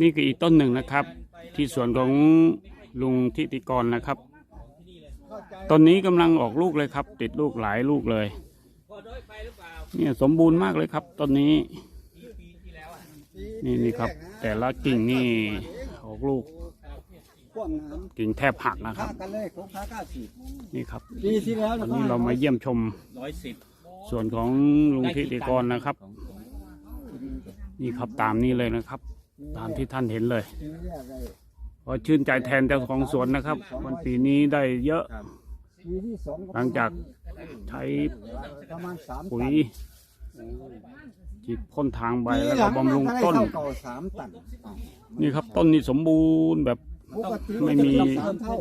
นี่คืออีกต้นหนึ่งนะครับ ที่สวนของลุงทิติกรนะครับต้นนี้กำลังออกลูกเลยครับ ติดลูกหลายลูกเลย เนี่ยสมบูรณ์มากเลยครับต้นนี้ นี่นี่ครับ แต่ละกิ่งนี่ออกลูก กิ่งแทบหักนะครับ นี่ครับวันนี้เรามาเยี่ยมชมส่วนของลุงทิติกรนะครับ นี่ครับตามนี้เลยนะครับ ตามที่ท่านเห็นเลยปีแรกเลยขอชื่นใจแทนเจ้าของสวนนะครับ วันปีนี้ได้เยอะปีที่สองหลังจากใช้ประมาณสามปุ๋ตัยนฉีดพ่นทางใบปีแล้วหก็ลังบำรุงต้นเท่าเก่าสามตันนี่ครับต้นนี้สมบูรณ์แบบปกติไม่มีสามเท่า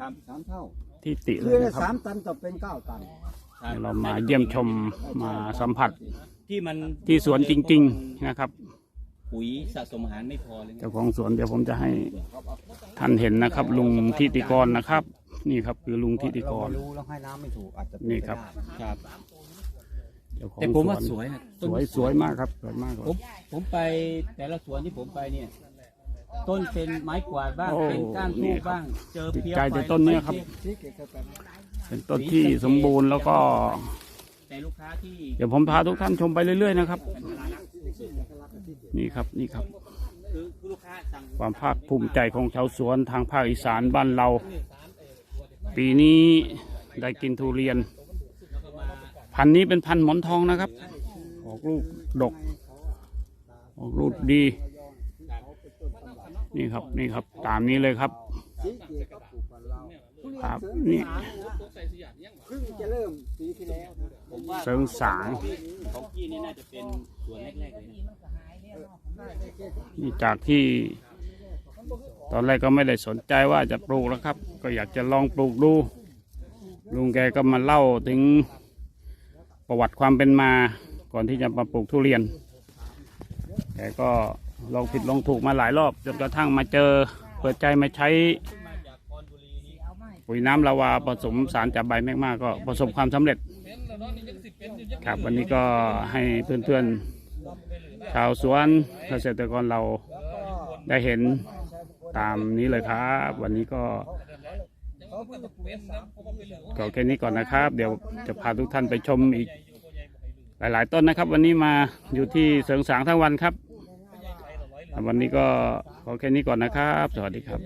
ครับสามเท่าที่ติเลคืยอนะครับสามตันจะเป็นเก้าตัน เรามาเยี่ยมชมมาสัมผัสที่มันที่สวนจริง ๆนะครับ ปุ๋ยสะสมอาหารไม่พอเลย เจ้าของสวนเดี๋ยวผมจะให้ท่านเห็นนะครับ ลุงทิติกรนะครับ นี่ครับคือลุงทิติกรเรารู้แล้วให้น้ำไม่ถูกอาจจะเป็นี่ครับ ไปได้ครับ เจ้าของแต่ผมว่าสสวนวยนะสวยสวยมากครับสวยมากเลยผมผมไปแต่ละสวนที่ผมไปเนี่ย ต้นเป็นไม้กวาดบ้างโอ้เป็นก้านทูนี่บครับบ้าง เจอติดเพี้ยใจไฟแต่ต้นเนี้ยครับที่เกิดขึ้นเป็นต้นที่สมบูรณ์แล้วก็ แต่ลูกค้าที่เดี๋ยวผมพาทุกท่านชมไปเรื่อยๆนะครับ นี่ครับนี่ครับคือคือลูกค้าสั่งความภาคภูมิใจของชาวสวนทางภาคอีสานบ้านเรา ปีนี้ได้กินทุเรียน พันธุ์นี้เป็นพันธุ์หมอนทองนะครับ ออกลูกดก ออกลูกดี นี่ครับนี่ครับตามนี้เลยครับที่เกิดก็ปลูกกับเราครับนี่เพิ่งจะเริ่มปีที่แล้วผมว่าเสริงสางของพี่นี่น่าจะเป็นสวนแรกๆเลย นี่จากที่ตอนแรกก็ไม่ได้สนใจว่าจะปลูกแล้วครับ ก็อยากจะลองปลูกดู ลุงแกก็มาเล่าถึงประวัติความเป็นมาก่อนที่จะมาปลูกทุเรียนแกก็ลองผิดลองถูกมาหลายรอบจนกระทั่งมาเจอเปิดใจมาใช้ปุ๋ยน้ำลาวาผสมสารจับใบแมกมาก็ประสบความสำเร็จ ครับวันนี้ก็ให้เพื่อนๆ ชาวสวนเกษตรกรเราได้เห็นตามนี้เลยครับ วันนี้ก็ก็แค่นี้ก่อนนะครับ เดี๋ยวจะพาทุกท่านไปชมอีก หลาย ๆ ต้นนะครับ วันนี้มาอยู่ที่เสริงสางทั้งวันครับ วันนี้ก็ขอแค่นี้ก่อนนะครับ สวัสดีครับ